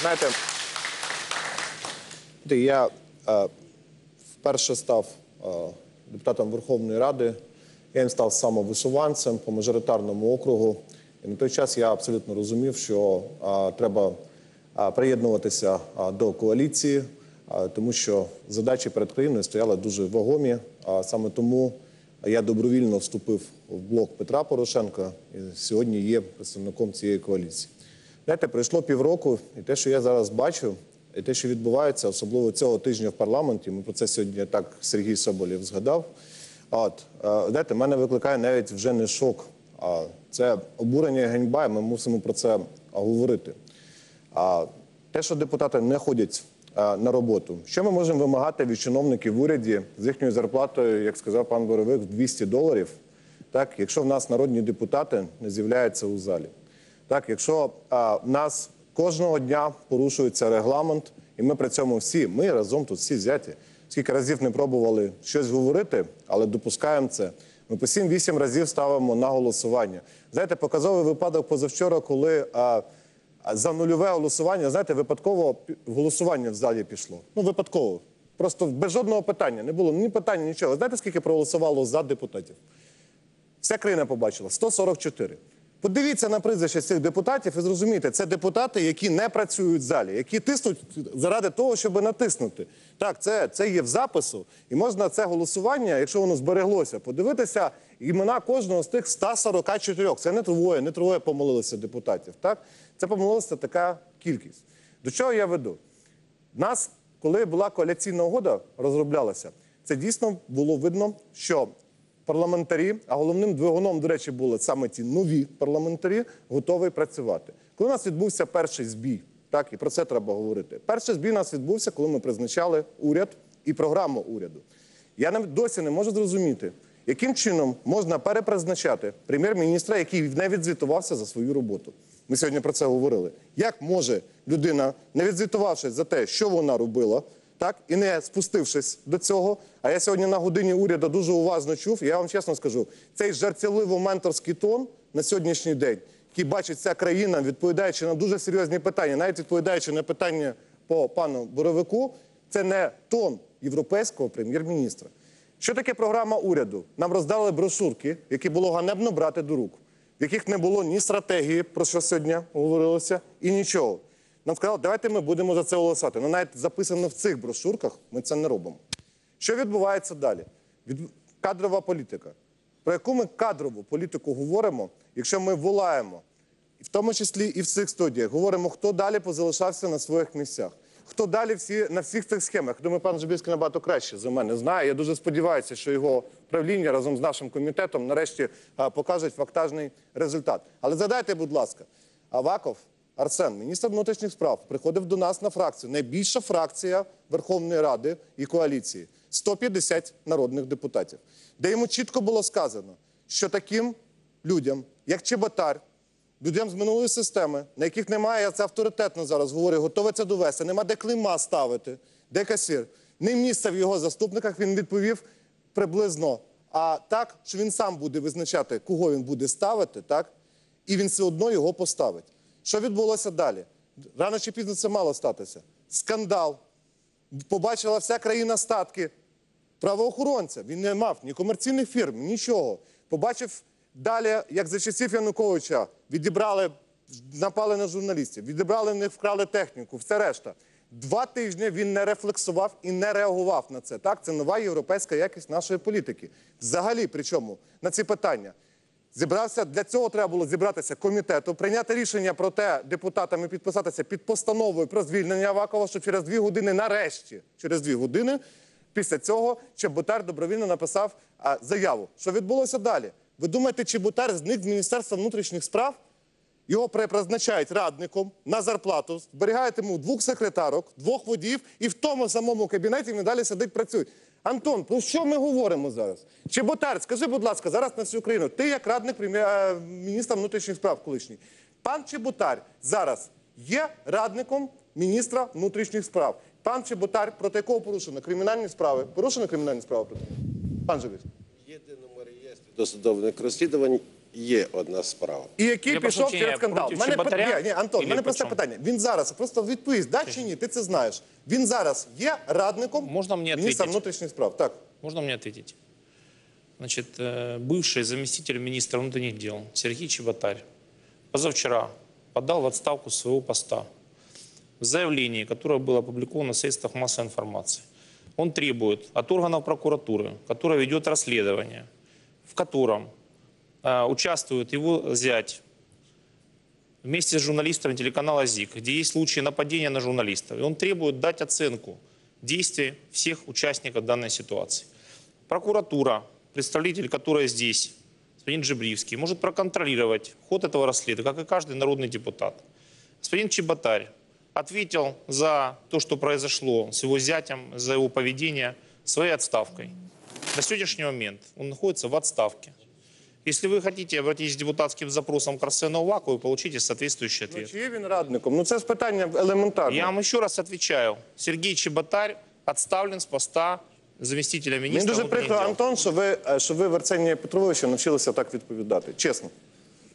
Знаєте, я е, вперше став е, депутатом Верховної Ради. Я їм став самовисуванцем по мажоритарному округу. І на той час я абсолютно розумів, що е, треба е, приєднуватися е, до коаліції, е, тому що задачі перед країною стояли дуже вагомі. А саме тому я добровільно вступив в блок Петра Порошенка і сьогодні є представником цієї коаліції. Знаєте, пройшло півроку, і те, що я зараз бачу, і те, що відбувається, особливо цього тижня в парламенті, ми про це сьогодні так Сергій Соболєв згадав. От е, знаєте, мене викликає навіть вже не шок, а це обурення і ганьба, і ми мусимо про це говорити. А те, що депутати не ходять на роботу, що ми можемо вимагати від чиновників в уряді з їхньою зарплатою, як сказав пан Боровик, в 200 доларів, так, якщо в нас народні депутати не з'являються у залі. Так, якщо а, нас кожного дня порушується регламент, і ми при цьому всі, ми разом тут всі взяті. Скільки разів не пробували щось говорити, але допускаємо це. Ми по 7-8 разів ставимо на голосування. Знаєте, показовий випадок позавчора, коли а, за нульове голосування, знаєте, випадково голосування в залі пішло. Ну, випадково. Просто без жодного питання. Не було ні питання, нічого. Знаєте, скільки проголосувало за депутатів? Вся країна побачила 144. Подивіться на прізвища цих депутатів і зрозумійте, це депутати, які не працюють в залі, які тиснуть заради того, щоб натиснути. Так, це, це є в запису, і можна це голосування, якщо воно збереглося, подивитися імена кожного з тих 144. Це не троє, не троє помилилися депутатів. Так, це помилилася така кількість. До чого я веду? Нас, коли була коаліційна угода, розроблялася, це дійсно було видно, що парламентарі, а головним двигуном, до речі, були саме ті нові парламентарі, готові працювати. Коли у нас відбувся перший збій, так і про це треба говорити. Перший збій у нас відбувся, коли ми призначали уряд і програму уряду. Я навіть досі не можу зрозуміти, яким чином можна перепризначати прем'єр-міністра, який не відзвітувався за свою роботу. Ми сьогодні про це говорили. Як може людина, не відзвітувавшись за те, що вона робила, так і не спустившись до цього. А я сьогодні на годині уряду дуже уважно чув. Я вам чесно скажу, цей жартівливо-менторський тон на сьогоднішній день, який бачить ця країна, відповідаючи на дуже серйозні питання, навіть відповідаючи на питання по пану Боровику, це не тон європейського прем'єр-міністра. Що таке програма уряду? Нам роздали брошурки, які було ганебно брати до рук, в яких не було ні стратегії, про що сьогодні говорилося, і нічого. Нам сказали, давайте ми будемо за це голосувати. Ну, навіть записано в цих брошурках, ми це не робимо. Що відбувається далі? Від... Кадрова політика. Про яку ми кадрову політику говоримо, якщо ми волаємо, в тому числі і в цих студіях, говоримо, хто далі позалишався на своїх місцях, хто далі всі, на всіх цих схемах. Думаю, пан Жубівський набагато краще за мене знає. Я дуже сподіваюся, що його правління разом з нашим комітетом нарешті покажуть фактажний результат. Але задайте, будь ласка, Аваков Арсен, міністр внутрішніх справ, приходив до нас на фракцію. Найбільша фракція Верховної Ради і коаліції 150 народних депутатів, де йому чітко було сказано, що таким людям, як Чеботар, людям з минулої системи, на яких немає, я це авторитетно зараз говорю, готове це довести, нема де клейма ставити, де касір. Не місце в його заступниках, він відповів приблизно. А так, що він сам буде визначати, кого він буде ставити, так? і він все одно його поставить. Що відбулося далі? Рано чи пізно це мало статися. Скандал. Побачила вся країна статки правоохоронця. Він не мав ні комерційних фірм, нічого. Побачив далі, як за часів Януковича відібрали, напали на журналістів, відібрали них, вкрали техніку, все решта. Два тижні він не рефлексував і не реагував на це. Так, це нова європейська якість нашої політики. Взагалі, причому на ці питання. Зібрався для цього треба було зібратися комітету, прийняти рішення про те депутатами підписатися під постановою про звільнення Авакова, що через дві години, нарешті, через дві години, після цього Чеботар добровільно написав а, заяву. Що відбулося далі? Ви думаєте, Чеботар зник з Міністерства внутрішніх справ? Його перепризначають радником на зарплату, зберігають йому двох секретарок, двох водіїв, і в тому самому кабінеті він далі сидить, працює. Антон, про що ми говоримо зараз? Чеботар, скажи, будь ласка, зараз на всю Україну. Ти як радник е, міністра внутрішніх справ колишній. Пан Чеботар зараз є радником міністра внутрішніх справ. Пан Чеботар, проти якого порушено кримінальні справи? Порушено кримінальні справи проти нього? Пан Живіс. В єдиному реєстрі досудових розслідувань є одна справа. І який Для пішов посвідчення через скандал. проти Мене Чеботаря? ні, ні, Антон, Или мене просте почему? питання. Він зараз просто відповість, да чи ні? Ти це знаєш. Він зараз є радником Можна мені міністра відповісти? внутрішніх справ. Так. Можно мне ответить? Значит, э, бывший заместитель министра внутренних дел Сергей Чеботарь позавчера подал в отставку с своего поста в заявлении, которое было опубликовано в средствах массовой информации. Он требует от органов прокуратуры, которая ведет расследование, в котором э, участвует его зять вместе с журналистами телеканала ЗИК, где есть случаи нападения на журналистов. И он требует дать оценку действий всех участников данной ситуации. Прокуратура, представитель, которая здесь, господин Джибривский, может проконтролировать ход этого расследования, как и каждый народный депутат. Господин Чеботарь ответил за то, что произошло с его зятем, за его поведение своей отставкой. До сегодняшнего момента он находится в отставке. Если вы хотите обратиться с депутатским запросом к Арсену Авакову, вы получите соответствующий Ну, ответ. чи є він радником? Ну це ж питання елементарне. Я вам еще раз отвечаю. Сергей Чеботарь отставлен с поста заместителя Мені министра дуже внутренних прикро, дел. Антон, що ви, е, що ви в Арсенія Петровича навчилися так відповідати. Чесно.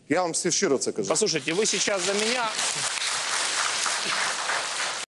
Я вам всі щиро це кажу. Послушайте, вы сейчас за меня